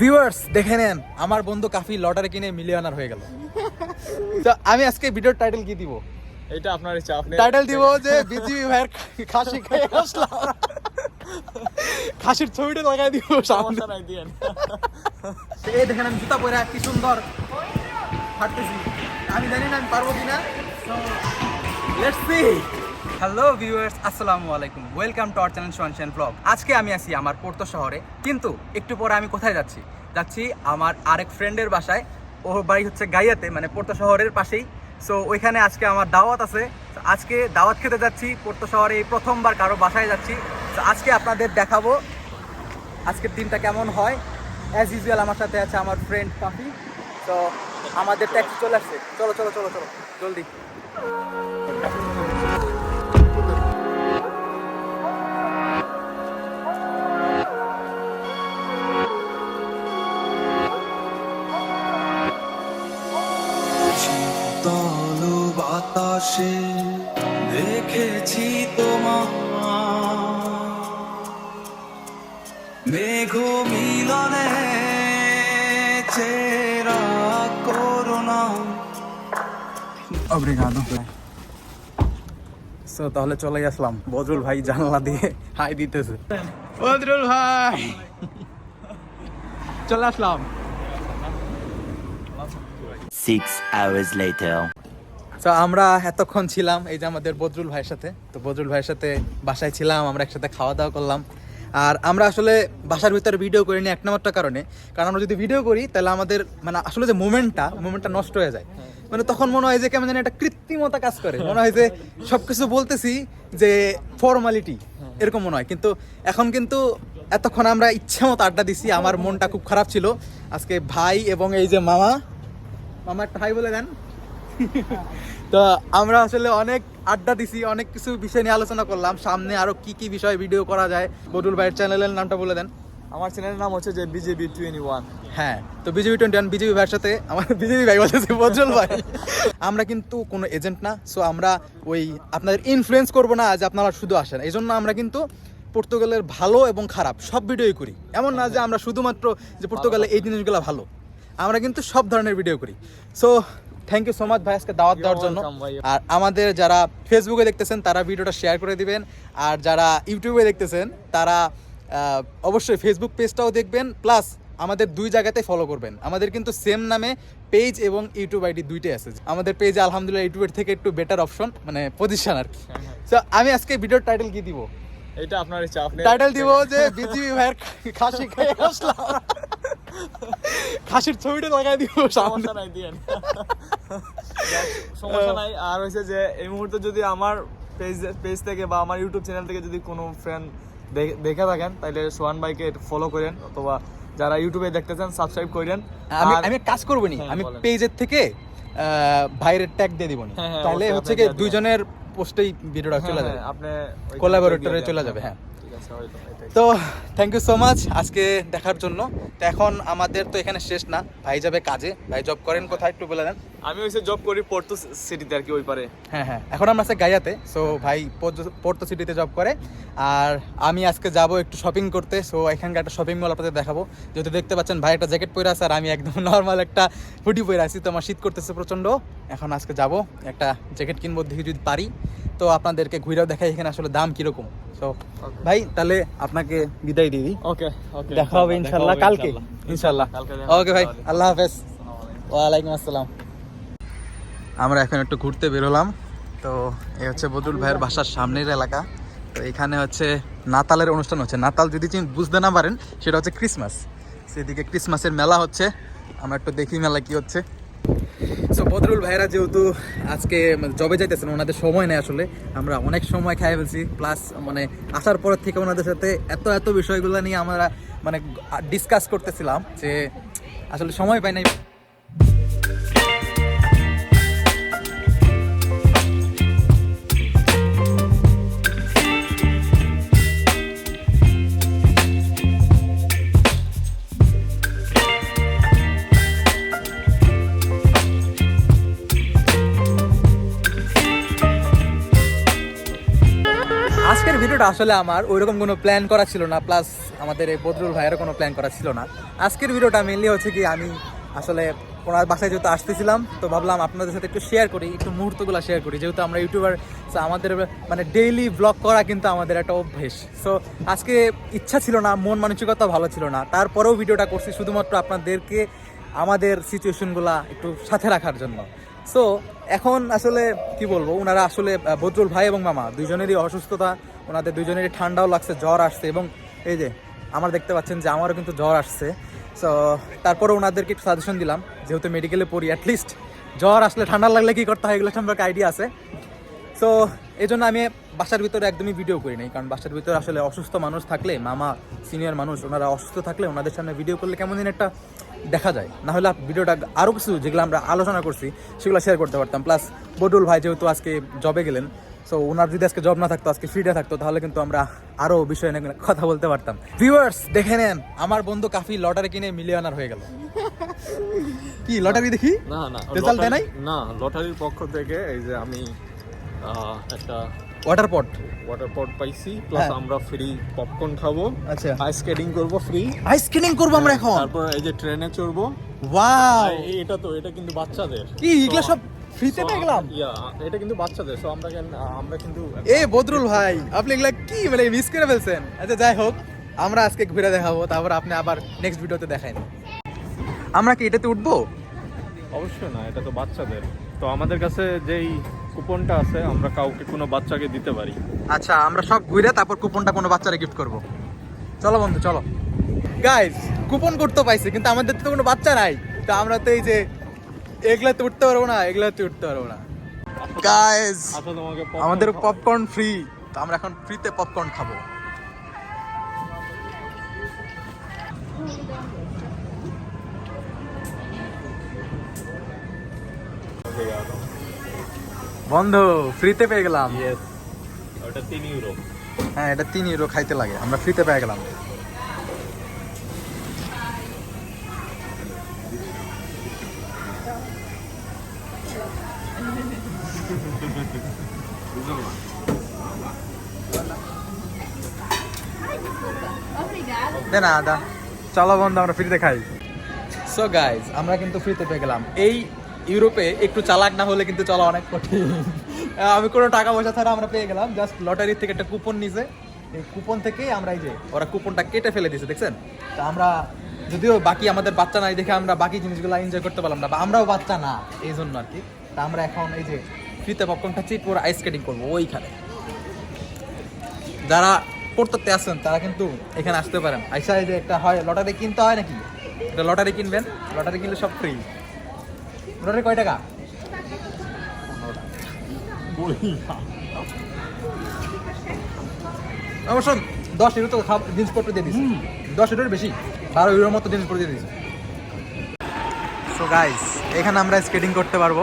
Viewers দেখে নেন আমার বন্ধু কাফি লটারি কিনে মিলিয়নার হয়ে গেল। তো আমি আজকে ভিডিওর টাইটেল কি দিব? এটা আপনার ইচ্ছা আপনি টাইটেল দিব যে বিজিবি ভাইয়ের খাসি খেয়ে আসলাম। খাসির ছবিটা লাগাই দিব সামনে। এই দেখেন আমি জুতা পরে কি সুন্দর। হাঁটতেছি। আমি জানি না আমি পারব কিনা। লেটস সি হ্যালো ভিউয়ার্স আসসালামু আলাইকুম। ওয়েলকাম টু আওয়ার চ্যানেল শনশান ব্লগ আজকে আমি আছি আমার পোর্তো শহরে, কিন্তু একটু পরে আমি কোথায় যাচ্ছি? যাচ্ছি আমার আরেক ফ্রেন্ডের বাসায়। ওর বাড়ি হচ্ছে গাইয়াতে মানে পোর্তো শহরের পাশেই। সো ওইখানে আজকে আমার দাওয়াত আছে। আজকে দাওয়াত খেতে যাচ্ছি, পোর্তো শহরে এই প্রথমবার কারও বাসায় যাচ্ছি। তো আজকে আপনাদের দেখাবো আজকের দিনটা কেমন হয়। অ্যাজ ইউজুয়াল আমার সাথে আছে আমার ফ্রেন্ড পাপি তো আমাদের ট্যাক্সি চলে আসছে। চলো চলো চলো চলো, জলদি। অব্রিগাদো সো তাহলে চলে আসলাম বদরুল ভাই জানলা দিয়ে হাই দিতেছে। বদরুল ভাই! চলে আসলাম। Six hours later. তো আমরা এতক্ষণ ছিলাম এই যে আমাদের বদরুল ভাইয়ের সাথে। তো বদরুল ভাইয়ের সাথে বাসায় ছিলাম আমরা একসাথে খাওয়া দাওয়া করলাম। আর আমরা আসলে বাসার ভিতরে ভিডিও করিনি এক নম্বরটা কারণে। কারণ আমরা যদি ভিডিও করি, তাহলে আমাদের মানে আসলে যে মোমেন্টটা মোমেন্টটা নষ্ট হয়ে যায়। মানে তখন মনে হয় যে কেমন জানি একটা কৃত্রিমতা কাজ করে। মনে হয় যে সবকিছু বলতেছি যে ফর্মালিটি এরকম মনে হয়। কিন্তু এখন কিন্তু এতক্ষণ আমরা ইচ্ছে মতো আড্ডা দিছি, আমার মনটা খুব খারাপ ছিল। আজকে ভাই এবং এই যে মামা মামা একটা হাই বলে দেন। তো আমরা আসলে অনেক আড্ডা দিছি অনেক কিছু বিষয় নিয়ে আলোচনা করলাম। সামনে আরও কি কি বিষয়ে ভিডিও করা যায় বদুল ভাইয়ের চ্যানেলের নামটা বলে দেন। আমার চ্যানেলের নাম হচ্ছে যে বিজেপি টোয়েন্টি ওয়ান হ্যাঁ তো বিজেপি টোয়েন্টি ওয়ান বিজেপি ভাইয়ের সাথে আমার বিজেপি ভাই বলতেছে বজল ভাই। আমরা কিন্তু কোনো এজেন্ট না সো আমরা ওই আপনাদের ইনফ্লুয়েন্স করব না যে আপনারা শুধু আসেন। এই জন্য আমরা কিন্তু পর্তুগালের ভালো এবং খারাপ সব ভিডিওই করি। এমন না যে আমরা শুধুমাত্র যে পর্তুগালে এই জিনিসগুলো ভালো আমরা কিন্তু সব ধরনের ভিডিও করি। So thank you so much ভাই আজকে দাওয়াত দেওয়ার জন্য। আর আমাদের যারা ফেসবুকে দেখতেছেন তারা ভিডিওটা শেয়ার করে দিবেন। আর যারা ইউটিউবে দেখতেছেন তারা অবশ্যই ফেসবুক পেজটাও দেখবেন। প্লাস আমাদের দুই জায়গাতে ফলো করবেন। আমাদের কিন্তু সেম নামে পেজ এবং ইউটিউব আইডি দুইটাই আছে। আমাদের পেজে আলহামদুলিল্লাহ ইউটিউবের থেকে একটু বেটার অপশন মানে পজিশন আর কি। So, আমি আজকে ভিডিওর টাইটেল কি দিব? এটা আপনার ইচ্ছা আপনি টাইটেল দিব যে বিজিবি ভাইয়ের খাসি খেয়ে আসলাম। খাসির ছবিটা লাগাই দিব সমস্যা নাই দিয়েন। সমস্যা নাই আর হচ্ছে যে এই মুহূর্তে যদি আমার পেজ পেজ থেকে বা আমার ইউটিউব চ্যানেল থেকে যদি কোনো ফ্রেন্ড দেখে থাকেন তাহলে সোহান ভাইকে ফলো করেন অথবা যারা ইউটিউবে দেখতেছেন সাবস্ক্রাইব করেন। আমি আমি কাজ করব নি হ্যাঁ, আমি পেজের থেকে ভাইরের ট্যাগ দিয়ে দিব হ্যাঁ, হ্যাঁ, তাহলে হচ্ছে কি দুইজনের পোস্টেই ভিডিওটা চলে যাবে। আপনি দেন। চলে যাবে, হ্যাঁ। তো থ্যাংক ইউ সো মাচ আজকে দেখার জন্য। তো এখন আমাদের তো এখানে শেষ না ভাই যাবে কাজে। ভাই জব করেন কোথায় একটু বলে দেন। আমি হচ্ছে জব করি পোর্তো সিটিতে আর কি ওই পারে। হ্যাঁ হ্যাঁ। এখন আমরা আছে গাইয়াতে সো ভাই পোর্তো সিটিতে জব করে। আর আমি আজকে যাব একটু শপিং করতে সো এখানকার একটা শপিং মল আপনাদের দেখাবো। যদি দেখতে পাচ্ছেন ভাই একটা জ্যাকেট পরে আছে আর আমি একদম নর্মাল একটা হুডি পরে আছি। তো আমার শীত করতেছে প্রচণ্ড। এখন আজকে যাব একটা জ্যাকেট কিনবো দেখি যদি পারি। তো আপনাদেরকে ঘুরেও দেখাই এখানে আসলে দাম কীরকম। সো ভাই তাহলে আপনাকে বিদায় দিয়ে দিই। ওকে ওকে দেখা হবে ইনশাল্লাহ কালকে ইনশাল্লাহ ওকে ভাই আল্লাহ হাফেজ। ওয়ালাইকুম আসসালাম। আমরা এখন একটু ঘুরতে বেরোলাম। তো এই হচ্ছে বদরুল ভাইয়ের বাসার সামনের এলাকা। তো এখানে হচ্ছে নাতালের অনুষ্ঠান হচ্ছে। নাতাল যদি বুঝতে না পারেন সেটা হচ্ছে ক্রিসমাস। সেদিকে ক্রিসমাসের মেলা হচ্ছে। আমরা একটু দেখি মেলা কি হচ্ছে। সো বদরুল ভাইরা যেহেতু আজকে জবে যাইতেছেন, ওনাদের সময় নেই আসলে। আমরা অনেক সময় খাই ফেলছি প্লাস মানে আসার পর থেকে ওনাদের সাথে এত এত বিষয়গুলো নিয়ে আমরা মানে ডিসকাস করতেছিলাম যে আসলে সময় পাই নাই। আসলে আমার, ওইরকম কোনো প্ল্যান করা ছিল না প্লাস আমাদের এই বদরুল ভাইয়েরও কোনো প্ল্যান করা ছিল না। আজকের ভিডিওটা মেনলি হচ্ছে কি, আমি আসলে ওনার বাসায় যেহেতু আসতেছিলাম, তো ভাবলাম আপনাদের সাথে একটু শেয়ার করি, একটু মুহূর্তগুলো শেয়ার করি। যেহেতু আমরা ইউটিউবার so আমাদের মানে ডেইলি ব্লগ করা কিন্তু আমাদের একটা অভ্যেস। সো আজকে ইচ্ছা ছিল না, মন মানসিকতা ভালো ছিল না। তারপরেও ভিডিওটা করছি শুধুমাত্র আপনাদেরকে, আমাদের সিচুয়েশনগুলো একটু সাথে রাখার জন্য। সো এখন আসলে কি বলব, ওনারা আসলে বদরুল ভাই এবং মামা দুজনেরই অসুস্থতা। ওনাদের দুইজনেরই ঠান্ডাও লাগছে, জ্বর আসছে এবং এই যে আমার দেখতে পাচ্ছেন যে আমারও কিন্তু জ্বর আসছে। সো তারপরে ওনাদেরকে একটু সাজেশন দিলাম, যেহেতু মেডিকেলে পড়ি অ্যাটলিস্ট জ্বর আসলে ঠান্ডা লাগলে কী করতে হয়, এগুলো সম্পর্কে আইডিয়া আছে। সো এই জন্য আমি বাসার ভিতরে একদমই ভিডিও করি নাই, কারণ বাসার ভিতরে আসলে অসুস্থ মানুষ থাকলে, মামা সিনিয়র মানুষ, ওনারা অসুস্থ থাকলে ওনাদের সামনে ভিডিও করলে কেমন দিন একটা দেখা যায়। না হলে ভিডিওটা আরও কিছু যেগুলো আমরা আলোচনা করছি, সেগুলো শেয়ার করতে পারতাম। প্লাস বডুল ভাই যেহেতু আজকে জবে গেলেন সো ওনার যদি আজকে জব না থাকতো আজকে ফ্রিডে থাকতো তাহলে কিন্তু আমরা আরও বিষয় নিয়ে কথা বলতে পারতাম। ভিউয়ার্স দেখে নেন আমার বন্ধু কাফি লটারি কিনে মিলিয়নার হয়ে গেল। কি লটারি দেখি? না না দেয় নাই? না লটারির পক্ষ থেকে এই যে আমি আহ, একটা ওয়াটার পট ওয়াটার পট পাইছি প্লাস হ্যাঁ। আমরা ফ্রি পপকর্ন খাব। আচ্ছা। আইস স্কেটিং করব ফ্রি আইস স্কেটিং করব আমরা এখন? তারপর এই যে ট্রেনে চড়বো। ওয়াও এটা তো এটা কিন্তু বাচ্চাদের। কি এগুলো সব ফ্রিতে গেলাম এটা কিন্তু বাচ্চাদের সো আমরা আমরা কিন্তু এ বদরুল ভাই আপনি এগুলা কি মানে মিস করে ফেলছেন? আচ্ছা যাই হোক আমরা আজকে ঘুরে দেখাবো তারপর আপনি আবার নেক্সট ভিডিওতে দেখাইন। আমরা কি এটাতে উঠবো? অবশ্যই না এটা তো বাচ্চাদের। তো আমাদের কাছে যেই কুপনটা আছে আমরা কাউকে কোনো বাচ্চাকে দিতে পারি। আচ্ছা আমরা সব ঘুরে তারপর কুপনটা কোনো বাচ্চারা গিফট করব। চলো বন্ধু চলো। গাইজ কুপন করতে পাইছি কিন্তু আমাদের তো কোনো বাচ্চা নাই। তো আমরা তো এই যে এগুলাতে উঠতে পারব না এগুলাতে উঠতে পারব না। গাইজ আচ্ছা আমাদের পপকর্ন ফ্রি তো আমরা এখন ফ্রিতে পপকর্ন খাব। বন্ধ ফ্রিতে পেয়ে গেলাম। হ্যাঁ এটা তিন ইউরো খাইতে লাগে আমরা ফ্রিতে পেয়ে গেলাম। দে না দা। চলো বন্ধু, আমরা ফ্রিতে খাই। সো গাইজ আমরা কিন্তু ফ্রিতে পেয়ে গেলাম। এই ইউরোপে একটু চালাক না হলে কিন্তু চলা অনেক কঠিন। আমি কোনো টাকা পয়সা ছাড়া আমরা পেয়ে গেলাম। জাস্ট লটারি থেকে একটা কুপন নিছে। এই কুপন থেকেই আমরা এই যে, ওরা কুপনটা কেটে ফেলে দিয়েছে দেখছেন? তা আমরা যদিও বাকি আমাদের বাচ্চা নাই দেখে আমরা বাকি জিনিসগুলো এনজয় করতে পারলাম না, বা আমরাও বাচ্চা না এই জন্য আর কি। তা আমরা এখন এই যে ফ্রিতে পপকর্নটা চিট পরে আইস স্কেটিং করব ওইখানে। যারা পড়তে আসেন তারা কিন্তু এখানে আসতে পারেন। আইসা যে একটা হয় লটারি কিনতে হয় নাকি? এটা লটারি কিনবেন? লটারি কিনলে সব ফ্রি লটারি কয় টাকা? অবশ্য দশ ইউরো তো খাব- জিনিসপত্র দিয়ে দিয়েছি দশ ইউরোর বেশি বারো ইউরোর মতো জিনিসপত্র দিয়ে দিয়েছি সো গাইস এখানে আমরা স্কেটিং করতে পারব।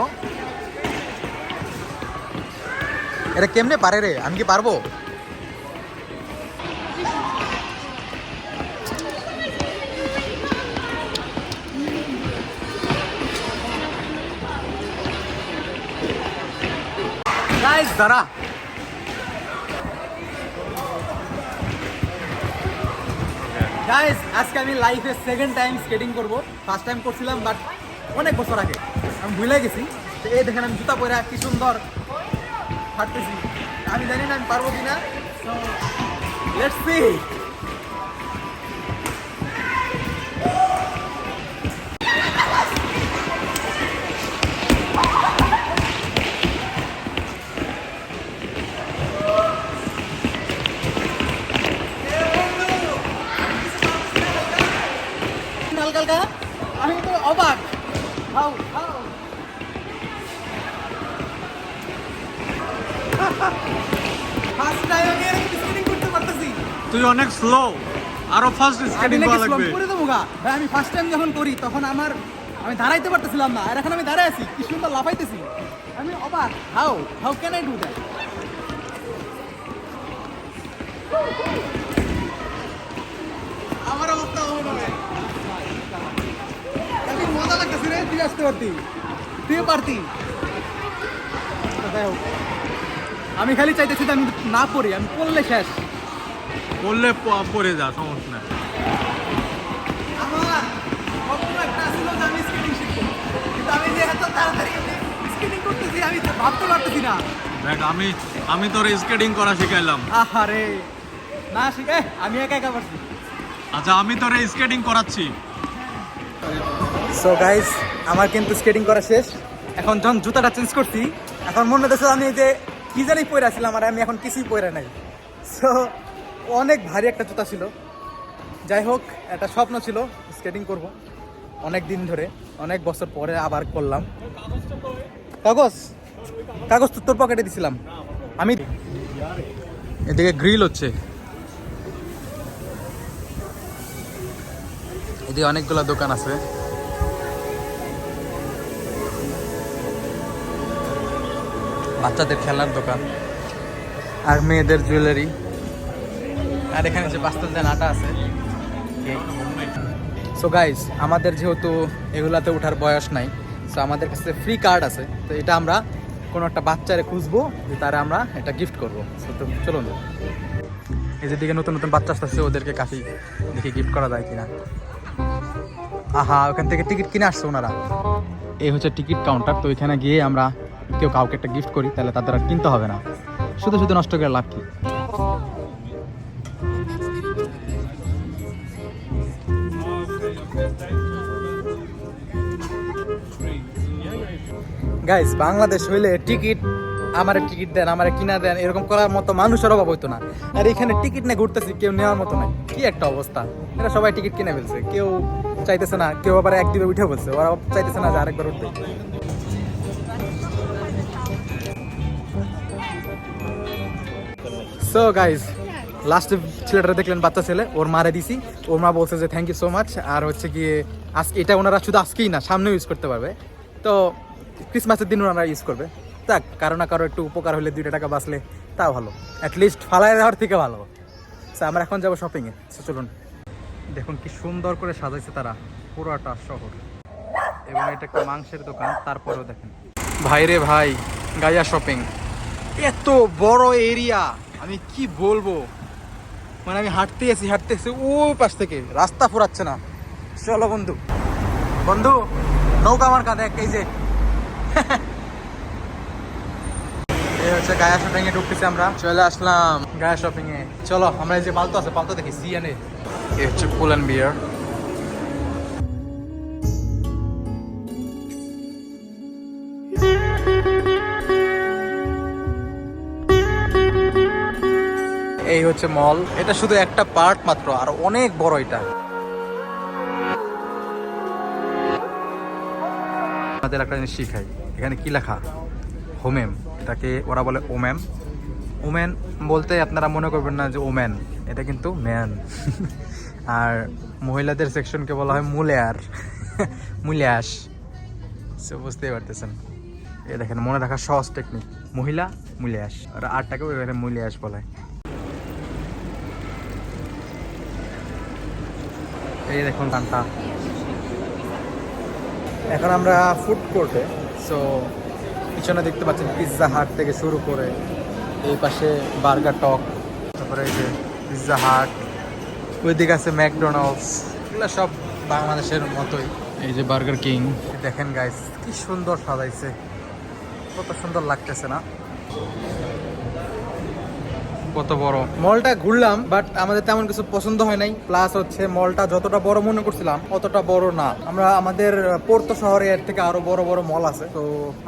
এটা কেমনে পারে রে আমি কি পারব দাঁড়া গাইস আজকে আমি লাইফে সেকেন্ড টাইম স্কেটিং করব। ফার্স্ট টাইম করছিলাম বাট অনেক বছর আগে। আমি ভুলে গেছি। এই দেখেন, আমি জুতা পরে, কি সুন্দর। হাঁটতেছি। আমি জানি না আমি পারব কিনা। লেটস সি আমি তো অবাক। How how. ফার্স্ট টাইম আমি এরকম স্কেটিং করতে পারতেছি। তুই অনেক স্লো আরও ফাস্ট আমি নাকি slump করে দেবো গা। ভাই আমি ফার্স্ট টাইম যখন করি তখন আমার আমি দাঁড়াইতে পারতেছিলাম না। আর এখন আমি দাঁড়ায় আছি কি সুন্দর লাফাইতেছি। আমি অবাক। How how can I do that আমার অবস্থা এমন হবে এত মজা লাগতেছে রে তুই আসতে পারতি। তুইও পারতি। যাই হোক। আমি খালি চাইতেছি যে আমি না পড়ি আমি পড়লে শেষ। বললে পরে যা সমস্যা না। আমি আমি তোর স্কেটিং করা শিখাইলাম। আহারে না শিখে আমি একা একা পারছি। আচ্ছা আমি তোর স্কেটিং করাচ্ছি। সো গাইস আমার কিন্তু স্কেটিং করা শেষ। এখন যখন জুতাটা চেঞ্জ করছি এখন মনে হতেছে আমি এই যে কি জানি পরে আসছিলাম আর আমি এখন কিছুই পরে নাই। সো অনেক ভারী একটা জুতা ছিল। যাই হোক, একটা স্বপ্ন ছিল স্কেটিং করব। অনেক দিন ধরে, অনেক বছর পরে আবার করলাম। কাগজ? কাগজ তোর পকেটে দিছিলাম। আমি এদিকে গ্রিল হচ্ছে। এদিকে অনেকগুলো দোকান আছে। বাচ্চাদের খেলার দোকান। আর মেয়েদের জুয়েলারি। আর এখানে যে বাস্তব দেন আটা আছে সো গাইস আমাদের যেহেতু এগুলাতে ওঠার বয়স নাই সো আমাদের কাছে ফ্রি কার্ড আছে তো এটা আমরা কোনো একটা বাচ্চারে খুঁজবো যে তারা আমরা এটা গিফট করব। সো তো চলুন। এই যে দিকে নতুন নতুন বাচ্চা আসতেছে ওদেরকে কাফি দেখি গিফট করা যায় কিনা। আহা ওখান থেকে টিকিট কিনে আসছে ওনারা। এই হচ্ছে টিকিট কাউন্টার তো এখানে গিয়ে আমরা কেউ কাউকে একটা গিফট করি, তাহলে তাদের আর কিনতে হবে না। শুধু শুধু নষ্ট করে লাভ কি? গাইস বাংলাদেশ হইলে টিকিট আমার টিকিট দেন, আমার কিনা দেন, এরকম করার মতো মানুষের অভাব হইতো না। আর এখানে টিকিট নিয়ে ঘুরতেছি, কেউ নেওয়ার মতো নাই। কি একটা অবস্থা। এরা সবাই টিকিট কিনে ফেলছে। কেউ চাইতেছে না, কেউ আবার এক দিবে উঠে বলছে ওরা চাইতেছে না যে আরেকবার উঠবে। সো গাইজ লাস্টে ছেলেটা দেখলেন বাচ্চা ছেলে ওর মারে দিছি। ওর মা বলছে যে থ্যাংক ইউ সো মাচ আর হচ্ছে গিয়ে আজকে এটা ওনারা শুধু আজকেই না সামনেও ইউজ করতে পারবে। তো ক্রিসমাসের দিন ওনারা ইউজ করবে। যাক কারও না কারও একটু উপকার হলে দুইটা টাকা বাঁচলে তাও ভালো। অ্যাটলিস্ট ফালাই দেওয়ার থেকে ভালো। So, আমরা এখন যাব শপিংয়ে সো চলুন। দেখুন কি সুন্দর করে সাজাইছে তারা পুরোটা শহর। এবং এটা একটা মাংসের দোকান তারপরেও দেখেন। ভাই রে ভাই গাইয়া শপিং এত বড় এরিয়া আমি কি বলব? মানে আমি হাঁটতে আছি হাঁটতে আছি ও পাশ থেকে। রাস্তা ফুরাচ্ছে না। চলো বন্ধু। বন্ধু, নৌকা আমার কাঁধে এক যে। এই হচ্ছে গায়া শপিং এ ঢুকতেছি আমরা। চলে আসলাম গায়া শপিং এ। চলো, আমরা এই যে পালতো আছে পালতো দেখি সিএনএ এই হচ্ছে পুল অ্যান্ড বিয়ার এই হচ্ছে মল। এটা শুধু একটা পার্ট মাত্র, আর অনেক বড় এটা। আমাদের একটা জিনিস শিখাই। এখানে কি লেখা? হোমেম। এটাকে ওরা বলে ওম্যাম। ওম্যান বলতে আপনারা মনে করবেন না যে ওম্যান, এটা কিন্তু ম্যান। আর মহিলাদের সেকশনকে বলা হয় মুলেয়ার। মুলিয়াস সে বুঝতেই পারতেছেন। এ দেখেন, মনে রাখার সহজ টেকনিক। মহিলা মুলিয়াস আর আটটাকে ওইভাবে মুলিয়াস বলা। হয় এই দেখুন গানটা। এখন আমরা ফুড কোর্টে সো পিছনে দেখতে পাচ্ছেন পিৎজা হাট থেকে শুরু করে এই পাশে বার্গার টক তারপরে এই যে পিৎজা হাট ওইদিকে আছে ম্যাকডোনাল্ডস এগুলো সব বাংলাদেশের মতোই। এই যে বার্গার কিং দেখেন গাইস কি সুন্দর সাজাইছে। কত সুন্দর লাগতেছে না? কত বড়? মলটা ঘুরলাম বাট আমাদের তেমন কিছু পছন্দ হয় নাই। প্লাস হচ্ছে মলটা যতটা বড় মনে করছিলাম অতটা বড় না। আমরা আমাদের পোর্তো শহরে এর থেকে আরও বড় বড় মল আছে। তো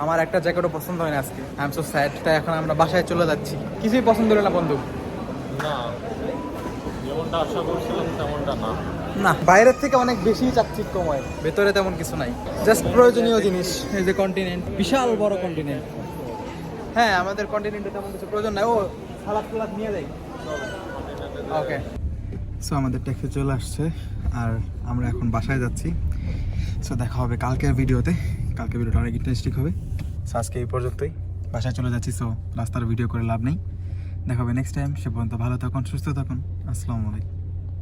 আমার একটা জ্যাকেটও পছন্দ হয় না আজকে। আই এম সো স্যাড তাই এখন আমরা বাসায় চলে যাচ্ছি। কিছুই পছন্দ হলো না বন্ধু? না যেমনটা আশা করছিলাম তেমনটা না। না বাইরের থেকে অনেক বেশি চাকচিক্যময় ভেতরে তেমন কিছু নাই। জাস্ট প্রয়োজনীয় জিনিস। এই যে কন্টিনেন্ট বিশাল বড় কন্টিনেন্ট হ্যাঁ আমাদের কন্টিনেন্টে তেমন কিছু প্রয়োজন নাই। ও সো আমাদের ট্যাক্সি চলে আসছে, আর আমরা এখন বাসায় যাচ্ছি। সো দেখা হবে কালকের ভিডিওতে। কালকের ভিডিওটা অনেক ইন্টারেস্টিং হবে। সো আজকে এই পর্যন্তই। বাসায় চলে যাচ্ছি সো রাস্তার ভিডিও করে লাভ নেই। দেখা হবে নেক্সট টাইম সে পর্যন্ত ভালো থাকুন, সুস্থ থাকুন। আসসালামু আলাইকুম।